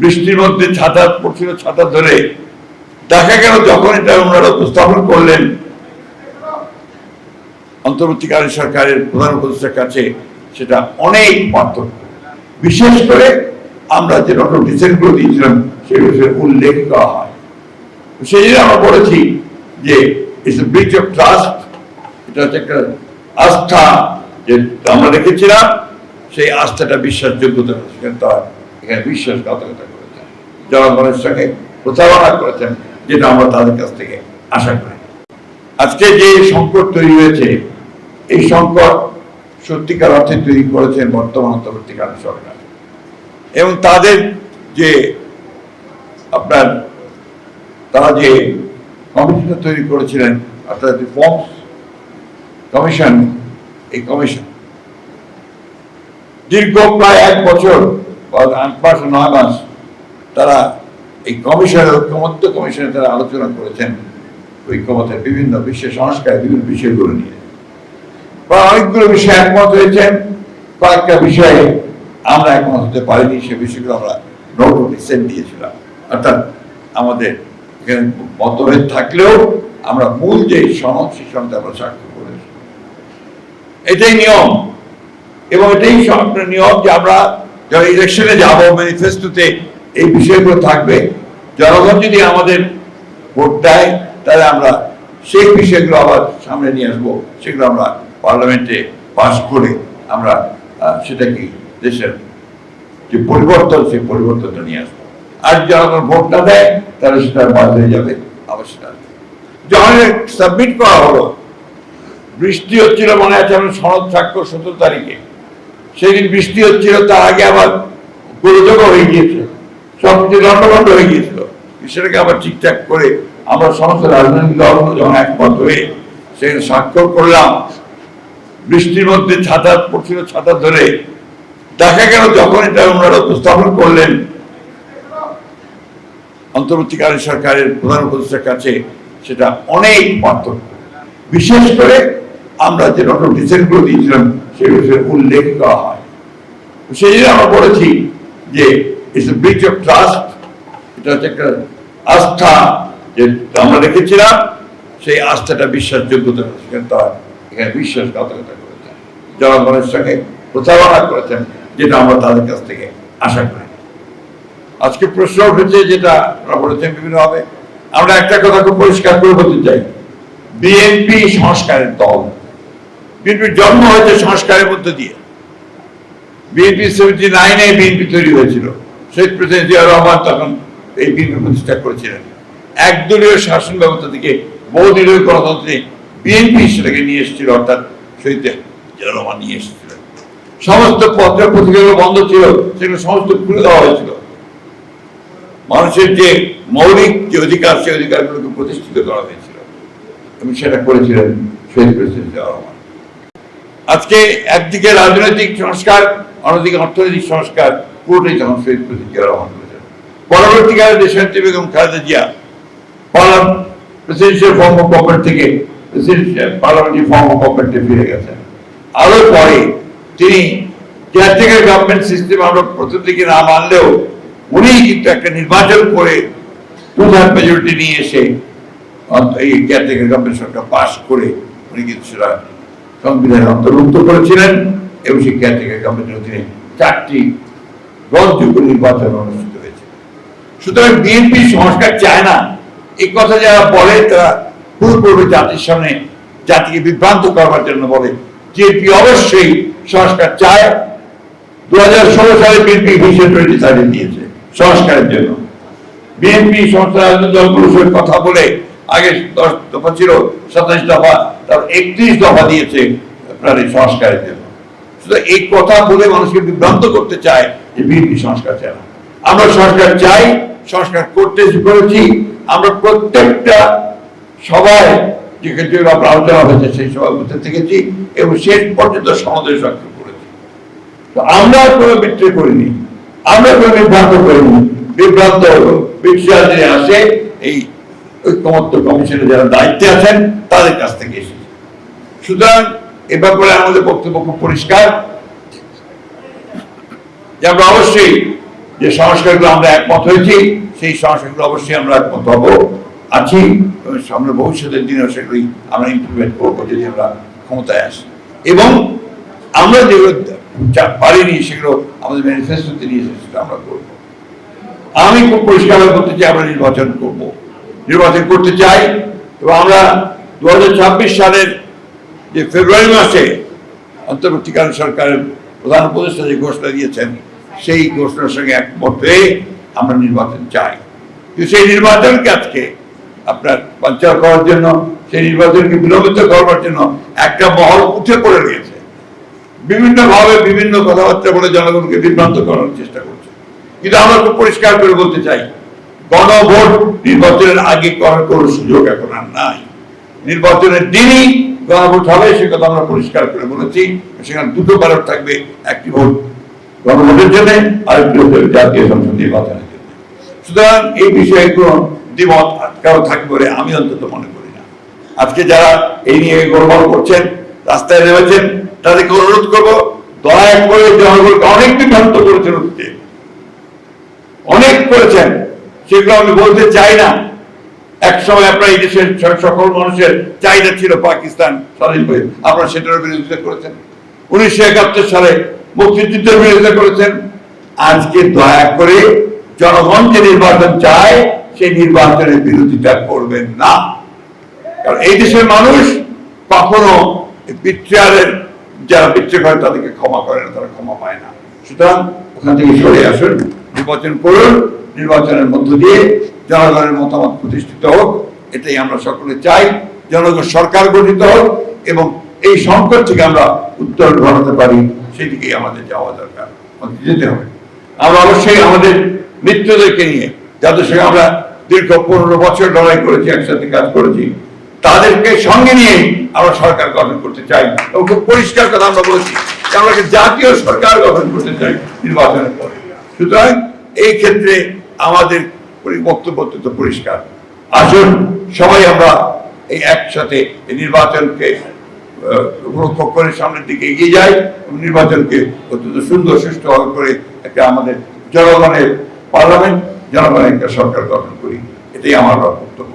বৃষ্টির মধ্যে ছাতা পড়ছিল, ছাতা ধরে। দেখা গেল যখন এটা ওনারা উপস্থাপন করলেন, অন্তর্বর্তীকালীন সরকারের প্রধান উপদেষ্টার কাছে সেটা অনেক পার্থক্য। বিশেষ করে আমরা যে নোটিশনগুলো দিয়েছিলাম সে বিষয়ে উল্লেখ করা হয়। সেই জন্য আমরা বলেছি যে ব্রিচ অফ ট্রাস্ট এটা হচ্ছে একটা আস্থা যে আমরা রেখেছিলাম, সেই আস্থাটা বিশ্বাসযোগ্যতা সেখানে তারা এখানে বিশ্বাসঘাতকতা জনগণের সঙ্গে প্রতারণা করেছেন, যেটা আমরা তাদের কাছ থেকে আশা করি। আজকে যে সংকট তৈরি হয়েছে, এই সংকট সত্যিকার অর্থে তৈরি করেছেন বর্তমান অন্তর্বর্তীকালীন সরকার। এবং তাদের যে আপনার, তারা যে কমিশনটা তৈরি করেছিলেন, অর্থাৎ রিফর্মস কমিশন, এই কমিশন, দীর্ঘ প্রায় এক বছর মাস, নয় মাস তারা এই কমিশনের ঐক্যমত্য কমিশনে তারা আলোচনা করেছেন ঐক্যমতের বিভিন্ন বিশ্ব সংস্কার, বিভিন্ন বিষয়গুলো নিয়ে। বা অনেকগুলো বিষয়ে একমত হয়েছেন। কয়েকটা বিষয়ে আমরা একমত হতে পারিনি, সে বিষয়গুলো আমরা নোট রিসেন্ট দিয়েছিলাম। অর্থাৎ আমাদের এখানে মতভেদ থাকলেও আমরা মূল যে সনদ, সেই সনদে আমরা স্বাক্ষর করেছি। এটাই নিয়ম। এবং এটাই নিয়ম যে আমরা যারা ইলেকশনে যাব ম্যানিফেস্টোতে এই বিষয়গুলো থাকবে। জনগণ যদি আমাদের ভোট দেয় তাহলে আমরা সেই বিষয়গুলো আবার সামনে নিয়ে আসব সেগুলো আমরা পার্লামেন্টে পাস করে আমরা আহ, সেটা কি দেশের যে পরিবর্তন সেই পরিবর্তনটা নিয়ে আসব। আর জনগণ ভোট না দেয় তাহলে সেটা বাদ হয়ে যাবে আবার সেটা যখন সাবমিট করা হলো। বৃষ্টি হচ্ছিল মনে আছে আমরা সনদ স্বাক্ষর সতেরো তারিখে। সেদিন বৃষ্টি হচ্ছিল তার আগে আবার গোলযোগও হয়ে গিয়েছে। সব দণ্ডবন্ধ হয়ে গিয়েছিল। সেটাকে আবার ঠিকঠাক করে আমরা সমস্ত রাজনৈতিক দলগুলো যখন একমত হয়ে সেখানে স্বাক্ষর করলাম, বৃষ্টির মধ্যে ছাতা পড়ছিল, ছাতা ধরে। দেখা গেল যখন এটা ওনারা উপস্থাপন করলেন, অন্তর্বর্তীকালীন সরকারের প্রধান উপদেষ্টার কাছে সেটা অনেক পার্থক্য। বিশেষ করে আমরা যে নোটিশনগুলো দিয়েছিলাম সে বিষয়ে উল্লেখ করা হয়। সেই জন্য আমরা বলেছি যে ইটস ব্রিচ অফ ট্রাস্ট এটা হচ্ছে একটা আস্থা যে আমরা রেখেছিলাম সেই আস্থাটা বিশ্বাসযোগ্যতা সেখানে তারা এখানে বিশ্বাসঘাতকতা করেছেন। জনগণের সঙ্গে প্রতারণা করেছেন, যেটা আমরা তাদের কাছ থেকে আশা করি। আজকে প্রশ্ন উঠেছে যেটা আপনারা বলেছেন বিভিন্নভাবে। আমরা একটা কথা খুব পরিষ্কার করে বলতে চাই। বিএনপি সংস্কারের দল। বিএনপির জন্ম হয়েছে সংস্কারের মধ্য দিয়ে। বিএনপি সেভেন্টি নাইনে বিএনপি তৈরি হয়েছিল। শেখ প্রেসিডেন্ট জিয়া রহমান তখন এই বিএনপি প্রতিষ্ঠা করেছিলেন। একদলীয় শাসন ব্যবস্থা থেকে বহুদলীয় গণতন্ত্রে বিএনপি সেটাকে নিয়ে এসেছিল, অর্থাৎ শহীদ জিয়া রহমান নিয়ে এসেছিলেন। সমস্ত পত্র পত্রিকাগুলো বন্ধ ছিল, সেগুলো সমস্ত খুলে দেওয়া হয়েছিল। মানুষের যে মৌলিক যে অধিকার, সেই অধিকারগুলোকে প্রতিষ্ঠিত করা হয়েছিল। এবং সেটা করেছিলেন শহীদ প্রেসিডেন্ট জিয়া রহমান। আজকে একদিকে রাজনৈতিক সংস্কার, অন্যদিকে অর্থনৈতিক সংস্কার। পুরোটাই তখন শহীদ প্রেসিডেন্ট জিয়া রহমান করেছেন পরবর্তীকালে দেশনেত্রী Begum Khaleda Zia presidential form of government থেকে পার্লামেন্টারি ফর্ম অফ গভর্নমেন্টে ফিরে গেছেন। আরও পরে তিনি কেয়ারটেকার গভর্নমেন্ট সিস্টেম আমরা প্রথম দিকে না মানলেও উনি কিন্তু একটা নির্বাচন করে টু থার্ড মেজরিটি নিয়ে এসে এই কেয়ারটেকার গভর্নমেন্ট সরকার পাশ করে উনি কিন্তু সেটা সংবিধানে অন্তর্ভুক্ত করেছিলেন এবং সেই কেয়ারটেকার গভর্নমেন্টের অধীনে চারটি গ্রহণযোগ্য নির্বাচন অনুষ্ঠিত হয়েছে। সুতরাং বিএনপি সংস্কার চায় না। এই কথা যারা বলে, তারা জাতির সামনে, জাতিকে বিভ্রান্ত করবার জন্য বলে। বিএনপি অবশ্যই সংস্কার চায়। দু হাজার ষোলো সালে বিএনপি দিয়েছে সংস্কারের জন্য। বিএনপি দলগুলোর কথা বলে আগে দশ দফা ছিল, সাতাশ দফা, তারপর একত্রিশ দফা দিয়েছে আপনার এই সংস্কারের জন্য। এই কথা বলে মানুষকে বিভ্রান্ত করতে চায় যে বিএনপি সংস্কার চায় না। আমরা সংস্কার চাই, সংস্কার করতে করেছি। আমরা প্রত্যেকটা সবাই আমরা আলোচনা হয়েছে, সেই সবাই বুঝতে থেকেছি এবং শেষ পর্যন্ত সমাবেশ স্বাক্ষর করেছি। তো আমরা কোনো বিক্রি করিনি। আমরা কোনো বিভ্রান্ত করিনি। বিভ্রান্ত বিশ্বাস আসে এই ঐক্যমত্য কমিশনে যারা দায়িত্বে আছেন, তাদের কাছ থেকে এসেছে। সুতরাং এ ব্যাপারে আমাদের বক্তব্য খুব পরিষ্কার। যে আমরা অবশ্যই যে সংস্কারগুলো আমরা একমত হয়েছি, সেই সংস্কারগুলো অবশ্যই আমরা একমত হব, আছি। সামনে ভবিষ্যতের দিনে সেগুলি আমরা ইমপ্লিমেন্ট করব যদি আমরা ক্ষমতায় আসি। এবং আমরা যেগুলো পারিনি, সেগুলো আমাদের ম্যানিফেস্টোতে নিয়ে এসেছি সেটা আমরা করব। আমি খুব পরিষ্কার করতে চাই, আমরা নির্বাচন করব। নির্বাচন করতে চাই এবং আমরা দু হাজার ছাব্বিশ সালের যে ফেব্রুয়ারি মাসে অন্তর্বর্তীকালীন সরকারের প্রধান উপদেষ্টা যে ঘোষণা দিয়েছেন, সেই ঘোষণার সঙ্গে একমত হয়ে আমরা নির্বাচন চাই। কিন্তু সেই নির্বাচনকে আজকে আপনার বাঞ্চাল করার জন্য, সেই নির্বাচনকে বিলম্বিত করবার জন্য একটা মহল উঠে পড়ে রয়েছে। বিভিন্নভাবে বিভিন্ন কথাবার্তা বলে জনগণকে বিভ্রান্ত করার চেষ্টা করছে। কিন্তু আমরা খুব পরিষ্কার করে বলতে চাই, গণভোট নির্বাচনের আগে করার কোনো সুযোগ এখন আর নাই। নির্বাচনের দিনই গণভোট হবে সে কথা আমরা পরিষ্কার করে বলেছি। সেখানে দুটো ব্যালট থাকবে, একটি ভোট গণভোটের জন্য, আরেকটি হচ্ছে জাতীয় সংসদ নির্বাচনের জন্য। সুতরাং এই বিষয়ে কোনো দ্বিমত কারও থাকবে বলে আমি অন্তত মনে করি না। আজকে যারা এই নিয়ে গোলমাল করছেন, রাস্তায় নেমেছেন, তাদেরকে অনুরোধ করব, দয়া করে জনগণকে অনেক বিভ্রান্ত করেছেন হচ্ছে অনেক করেছেন, সেগুলো আমি বলতে চাই না। এক সময় আপনার এই দেশের সকল মানুষের চাহিদা ছিল পাকিস্তান স্বাধীন হয়ে। আপনারা সেটার বিরোধিতা করেছেন। উনিশশো একাত্তর সালে মুক্তিযুদ্ধের বিরোধিতা করেছেন। আজকে দয়া করে জনগণ যে নির্বাচন চায়, সেই নির্বাচনের বিরোধিতা করবেন না। কারণ এই দেশের মানুষ কখনো বিট্রিয়ারের যারা বিট্রে করে তাদেরকে ক্ষমা করে না, তারা ক্ষমা পায় না। সুতরাং ওখান থেকে সরে আসুন, নির্বাচন করুন। নির্বাচনের মধ্য দিয়ে জনগণের মতামত প্রতিষ্ঠিত হোক, এটাই আমরা সকলে চাই। জনগণ সরকার গঠিত হোক এবং এই সংকট থেকে আমরা উত্তর ঘটাতে পারি সেদিকেই আমাদের যাওয়া দরকার। যেতে হবে। আমরা অবশ্যই আমাদের মিত্রদেরকে নিয়ে, যাদের সঙ্গে আমরা দীর্ঘ পনেরো বছর লড়াই করেছি, একসাথে কাজ করেছি, তাদেরকে সঙ্গে নিয়ে আমরা সরকার গঠন করতে চাই। এবং খুব পরিষ্কার কথা আমরা বলেছি আমরা জাতীয় সরকার গঠন করতে চাই নির্বাচনের পরে। সুতরাং এই ক্ষেত্রে আমাদের বক্তব্য তো পরিষ্কার। আসুন, সবাই আমরা এই একসাথে নির্বাচনকে উপলক্ষ করে সামনের দিকে এগিয়ে যাই নির্বাচনকে অত্যন্ত সুন্দর, সুষ্ঠুভাবে করে একটা আমাদের জনগণের পার্লামেন্ট, জনগণের একটা সরকার গঠন করি। এটাই আমার বক্তব্য।